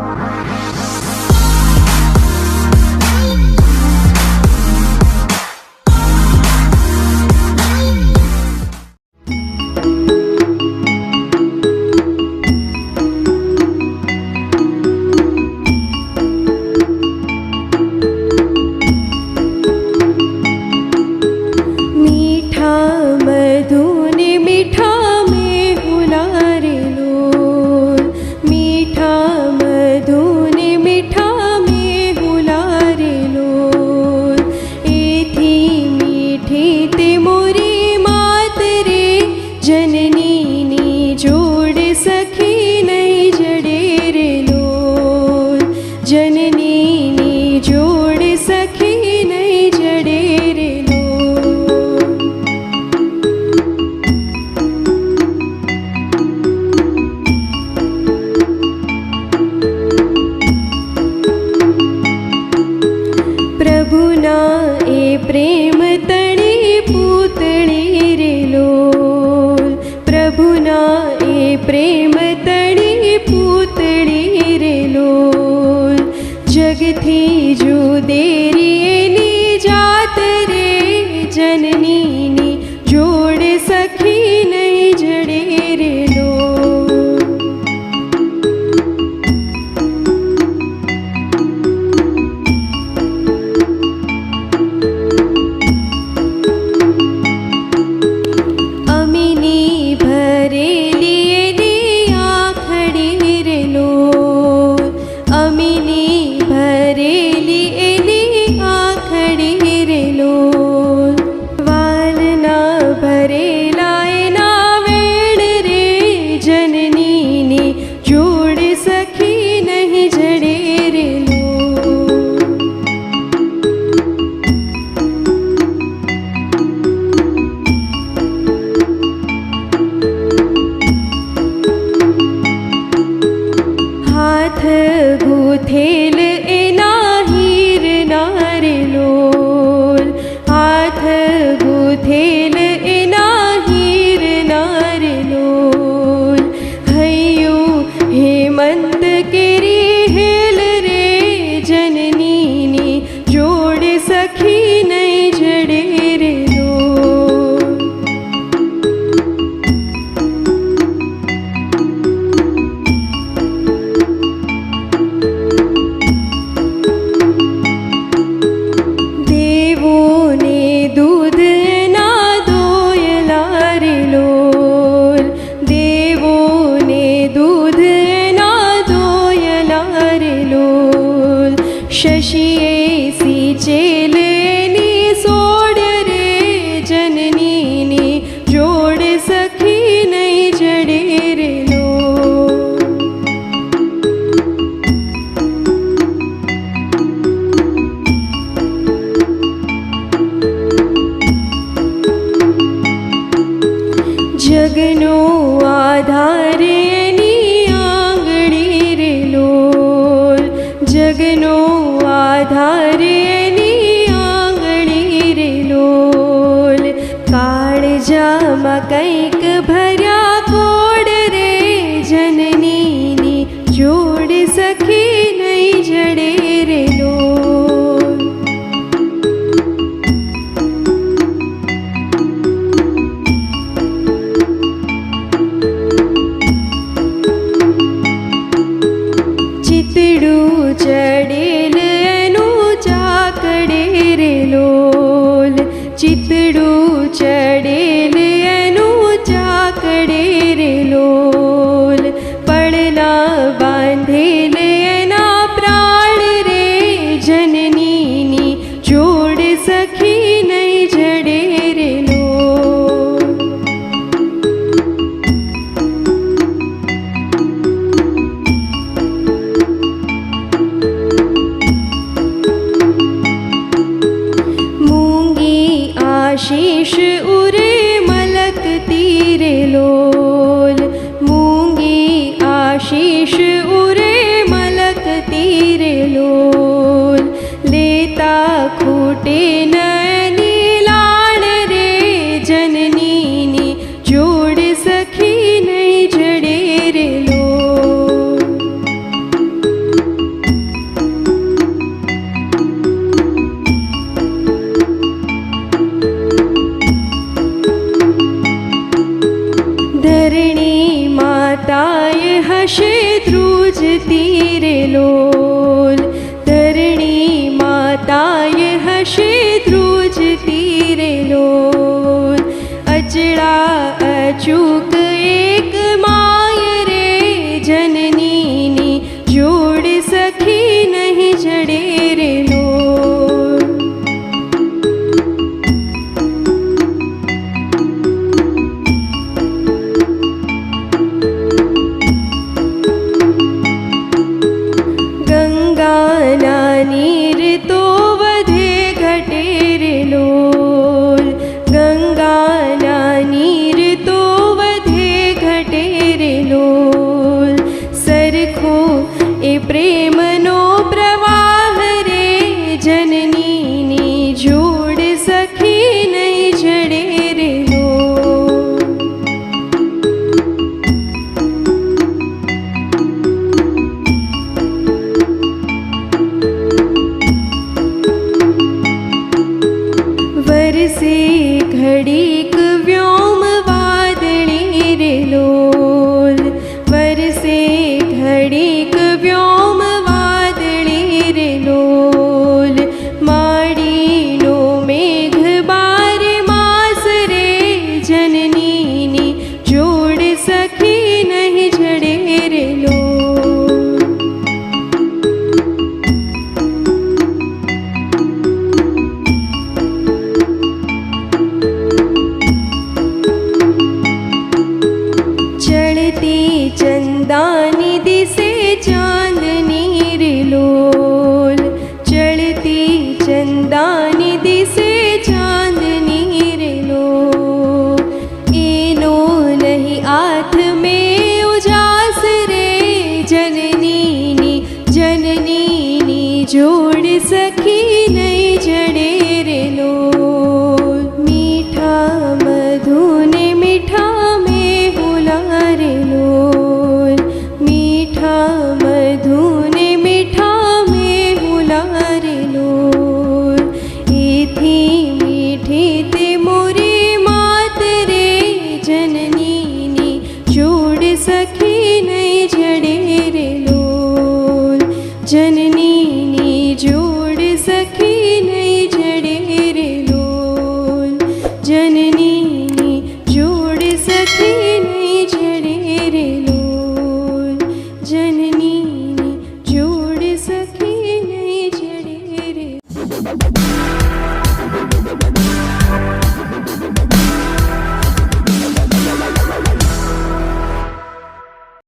Bye. जने गुथेल 学习 aquí. शीश उरे मलक तीरे लोल मूंगी आशीष उरे मलक तीरे लोल लेता खूटे शीद्रुज तीरे लो नि चादनीर् लो चलती चन्दनिदि चादनीर् लो को नहि आ